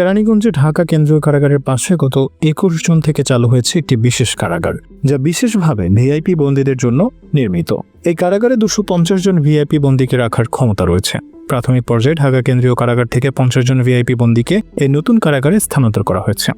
কেরানীগঞ্জে ঢাকা কেন্দ্রীয় কারাগারের পাশে গত একুশ জুন থেকে চালু হয়েছে একটি বিশেষ কারাগার, যা বিশেষভাবে ভিআইপি বন্দীদের জন্য নির্মিত। এই কারাগারে দুশো পঞ্চাশ জন ভিআইপি বন্দীকে রাখার ক্ষমতা রয়েছে। প্রাথমিক পর্যায়ে ঢাকা কেন্দ্রীয় কারাগার থেকে পঞ্চাশ জন ভিআইপি বন্দীকে এই নতুন কারাগারে স্থানান্তর করা হয়েছে।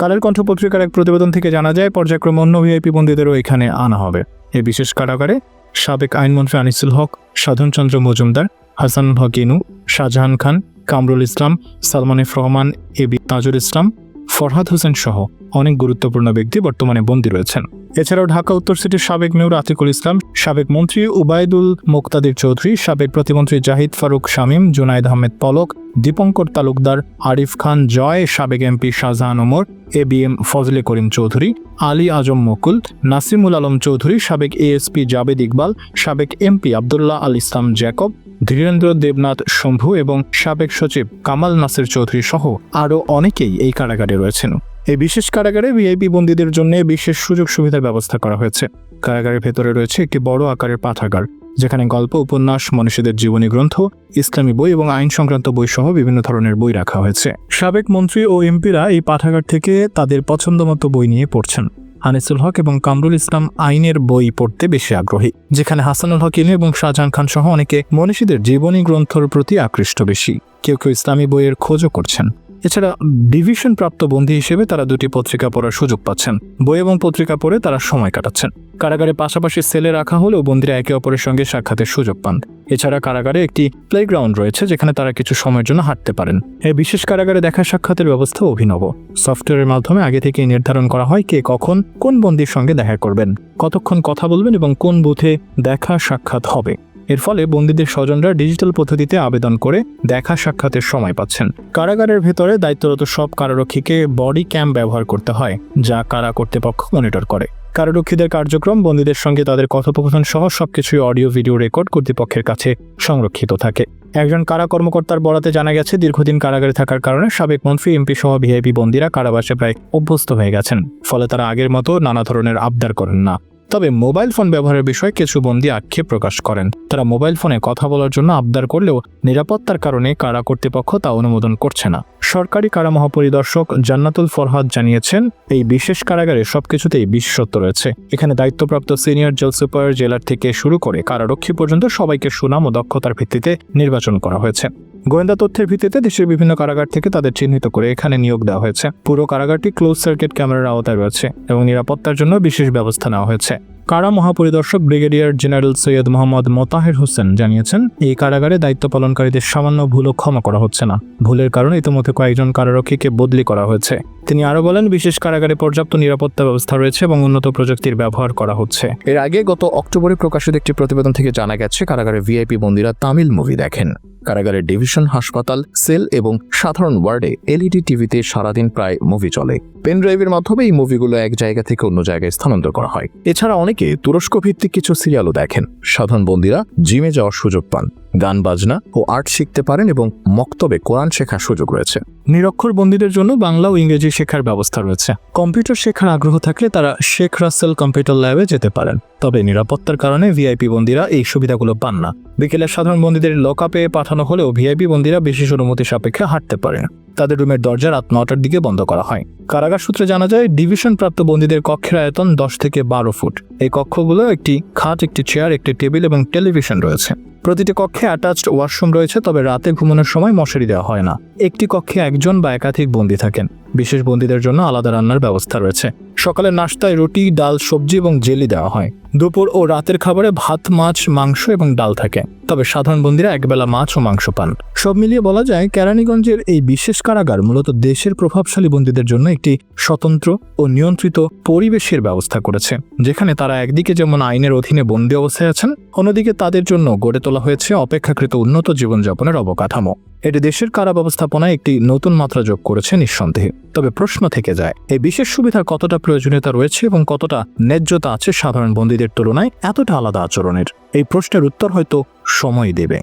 কালের কণ্ঠ পত্রিকার এক প্রতিবেদন থেকে জানা যায়, পর্যায়ক্রমে অন্য ভিআইপি বন্দীদেরও এখানে আনা হবে। এই বিশেষ কারাগারে সাবেক আইনমন্ত্রী আনিসুল হক, সাধনচন্দ্র মজুমদার, হাসানুল হক ইনু, শাহজাহান খান কামরুল ইসলাম, সালমান সালমানিফ রহমান, এ বি তাজুল ইসলাম, ফরহাদ হোসেন সহ অনেক গুরুত্বপূর্ণ ব্যক্তি বর্তমানে বন্দী রয়েছেন। এছাড়াও ঢাকা উত্তর সিটির সাবেক মেয়র আতিকুল ইসলাম, সাবেক মন্ত্রী উবায়দুল মোক্তাদির চৌধুরী, সাবেক প্রতিমন্ত্রী জাহিদ ফারুক শামীম, জুনায়দ আহমেদ পলক, দীপঙ্কর তালুকদার, আরিফ খান জয়, সাবেক MP Shahjahan Omar, A B M Fazle Karim Chowdhury, Ali Azam Mukul, Nasimul Alam Chowdhury, সাবেক এএসপি জাবেদ ইকবাল, সাবেক এমপি আবদুল্লাহ আল ইসলাম জ্যাকব, ধীরেন্দ্র দেবনাথ শম্ভু এবং সাবেক সচিব কামাল নাসির চৌধুরী সহ আরও অনেকেই এই কারাগারে রয়েছেন। এই বিশেষ কারাগারে ভিআইপি বন্দীদের জন্য বিশেষ সুযোগ সুবিধার ব্যবস্থা করা হয়েছে। কারাগারের ভেতরে রয়েছে একটি বড় আকারের পাঠাগার, যেখানে গল্প, উপন্যাস, মনীষীদের জীবনী গ্রন্থ, ইসলামী বই এবং আইন সংক্রান্ত বই সহ বিভিন্ন ধরনের বই রাখা হয়েছে। সাবেক মন্ত্রী ও এমপিরা এই পাঠাগার থেকে তাদের পছন্দমতো বই নিয়ে পড়ছেন। আনিসুল হক এবং কামরুল ইসলাম আইনের বই পড়তে বেশি আগ্রহী, যেখানে হাসানুল হক ইনু এবং শাহজাহান খান সহ অনেকে মনীষীদের জীবনী গ্রন্থর প্রতি আকৃষ্ট বেশি। কেউ কেউ ইসলামী বইয়ের খোঁজও করছেন। এছাড়া ডিভিশন প্রাপ্ত বন্দী হিসেবে তারা দুটি পত্রিকা পড়ার সুযোগ পাচ্ছেন। বই এবং পত্রিকা পড়ে তারা সময় কাটাচ্ছেন। কারাগারে পাশাপাশি সেলে রাখা হলেও বন্দীরা একে অপরের সঙ্গে সাক্ষাতের সুযোগ পান। এছাড়া কারাগারে একটি প্লেগ্রাউন্ড রয়েছে, যেখানে তারা কিছু সময়ের জন্য হাঁটতে পারেন। এই বিশেষ কারাগারে দেখা সাক্ষাতের ব্যবস্থা অভিনব। সফটওয়্যারের মাধ্যমে আগে থেকেই নির্ধারণ করা হয় কে কখন কোন বন্দির সঙ্গে দেখা করবেন, কতক্ষণ কথা বলবেন এবং কোন বুথে দেখা সাক্ষাৎ হবে। এর ফলে বন্দীদের স্বজনরা ডিজিটাল পদ্ধতিতে আবেদন করে দেখা সাক্ষাতের সময় পাচ্ছেন। কারাগারের ভেতরে দায়িত্বরত সব কারারক্ষীকে বডি ক্যাম ব্যবহার করতে হয়, যা কারা কর্তৃপক্ষ মনিটর করে। কারারক্ষীদের কার্যক্রম, বন্দীদের সঙ্গে তাদের কথোপকথন সহ সবকিছুই অডিও ভিডিও রেকর্ড কর্তৃপক্ষের কাছে সংরক্ষিত থাকে। একজন কারা কর্মকর্তার বরাতে জানা গেছে, দীর্ঘদিন কারাগারে থাকার কারণে সাবেক মন্ত্রী, এমপি সহ ভিআইপি বন্দীরা কারাবাসে প্রায় অভ্যস্ত হয়ে গেছেন, ফলে তারা আগের মতো নানা ধরনের আবদার করেন না। তবে মোবাইল ফোন ব্যবহারের বিষয়ে কিছু বন্দী আক্ষেপ প্রকাশ করেন। তারা মোবাইল ফোনে কথা বলার জন্য আবদার করলেও নিরাপত্তার কারণে কারা কর্তৃপক্ষ তা অনুমোদন করছে না। সরকারি কারা মহাপরিদর্শক জান্নাতুল ফরহাদ জানিয়েছেন, এই বিশেষ কারাগারে সবকিছুতেই বিশেষত্ব রয়েছে। এখানে দায়িত্বপ্রাপ্ত সিনিয়র জেল সুপার জেলার থেকে শুরু করে কারারক্ষী পর্যন্ত সবাইকে সুনাম ও দক্ষতার ভিত্তিতে নির্বাচন করা হয়েছে। গোয়েন্দা তথ্যের ভিত্তিতে দেশের বিভিন্ন কারাগার থেকে তাদের চিহ্নিত করে এখানে নিয়োগ দেওয়া হয়েছে। পুরো কারাগারটি ক্লোজ সার্কিট ক্যামেরার আওতায় রয়েছে এবং নিরাপত্তার জন্য বিশেষ ব্যবস্থা নেওয়া হয়েছে। কারা মহাপরিদর্শক ব্রিগেডিয়ার জেনারেল সৈয়দ মোহাম্মদ মোতাহের হোসেন জানিয়েছেন, এই কারাগারে দায়িত্ব পালনকারীদের সামান্য ভুলও ক্ষমা করা হচ্ছে না। ভুলের কারণে ইতিমধ্যে কয়েকজন কারারক্ষীকে বদলি করা হয়েছে। তিনি আরও বলেন, বিশেষ কারাগারে পর্যাপ্ত নিরাপত্তা ব্যবস্থা রয়েছে এবং উন্নত প্রযুক্তির ব্যবহার করা হচ্ছে। এর আগে গত অক্টোবরে প্রকাশিত একটি প্রতিবেদন থেকে জানা গেছে কারাগারে ভিআইপি বন্দীরা তামিল মুভি দেখেন। কারাগারের ডিভিশন হাসপাতাল, সেল এবং সাধারণ ওয়ার্ডে এলইডি টিভিতে সারাদিন প্রায় মুভি চলে। পেন ড্রাইভের মাধ্যমে এই মুভিগুলো এক জায়গা থেকে অন্য জায়গায় স্থানান্তর করা হয়। এছাড়া অনেকে তুরস্ক ভিত্তিক কিছু সিরিয়ালও দেখেন। সাধারণ বন্দীরা জিমে যাওয়ার সুযোগ পান। গান বাজনা ও আর্ট শিখতে পারেন এবং মক্তবে কোরআন শেখার সুযোগ রয়েছে। নিরক্ষর বন্দীদের জন্য বাংলা ও ইংরেজি শেখার ব্যবস্থা রয়েছে। কম্পিউটার শেখার আগ্রহ থাকলে তারা শেখ রাসেল কম্পিউটার ল্যাবে যেতে পারেন। তবে নিরাপত্তার কারণে ভিআইপি বন্দীরা এই সুবিধাগুলো পান না। বিকেলে সাধারণ বন্দীদের লকআপে পাঠানো হলেও ভিআইপি বন্দীরা বিশেষ অনুমতি সাপেক্ষে হাঁটতে পারেন। তাদের রুমের দরজা রাত নটার দিকে বন্ধ করা হয়। কারাগার সূত্রে জানা যায় ডিভিশন প্রাপ্ত বন্দীদের কক্ষের আয়তন দশ থেকে বারো ফুট। এই কক্ষগুলো একটি খাট, একটি চেয়ার, একটি টেবিল এবং টেলিভিশন রয়েছে। প্রতিটি কক্ষে অ্যাটাচড ওয়াশরুম রয়েছে, তবে রাতে ঘুমানোর সময় মশারি দেওয়া হয় না। একটি কক্ষে একজন বা একাধিক বন্দী থাকেন। বিশেষ বন্দীদের জন্য আলাদা রান্নার ব্যবস্থা রয়েছে। সকালের নাস্তায় রুটি, ডাল, সবজি এবং জেলি দেওয়া হয়। দুপুর ও রাতের খাবারে ভাত, মাছ, মাংস এবং ডাল থাকে। তবে সাধারণ বন্দীরা একবেলা মাছ ও মাংস পান। সব মিলিয়ে বলা যায়, কেরানীগঞ্জের এই বিশেষ কারাগার মূলত দেশের প্রভাবশালী বন্দীদের জন্য একটি স্বতন্ত্র ও নিয়ন্ত্রিত পরিবেশের ব্যবস্থা করেছে, যেখানে তারা একদিকে যেমন আইনের অধীনে বন্দী অবস্থায় আছেন, অন্যদিকে তাদের জন্য গড়ে তোলা হয়েছে অপেক্ষাকৃত উন্নত জীবনযাপনের অবকাঠামো। এটি দেশের কারা ব্যবস্থাপনায় একটি নতুন মাত্রা যোগ করেছে নিঃসন্দেহে। তবে প্রশ্ন থেকে যায়, এই বিশেষ সুবিধার কতটা প্রয়োজনীয়তা রয়েছে এবং কতটা ন্যায্যতা আছে সাধারণ বন্দীদের তুলনায় এতটা আলাদা আচরণের? এই প্রশ্নের উত্তর হয়তো সময় দেবে।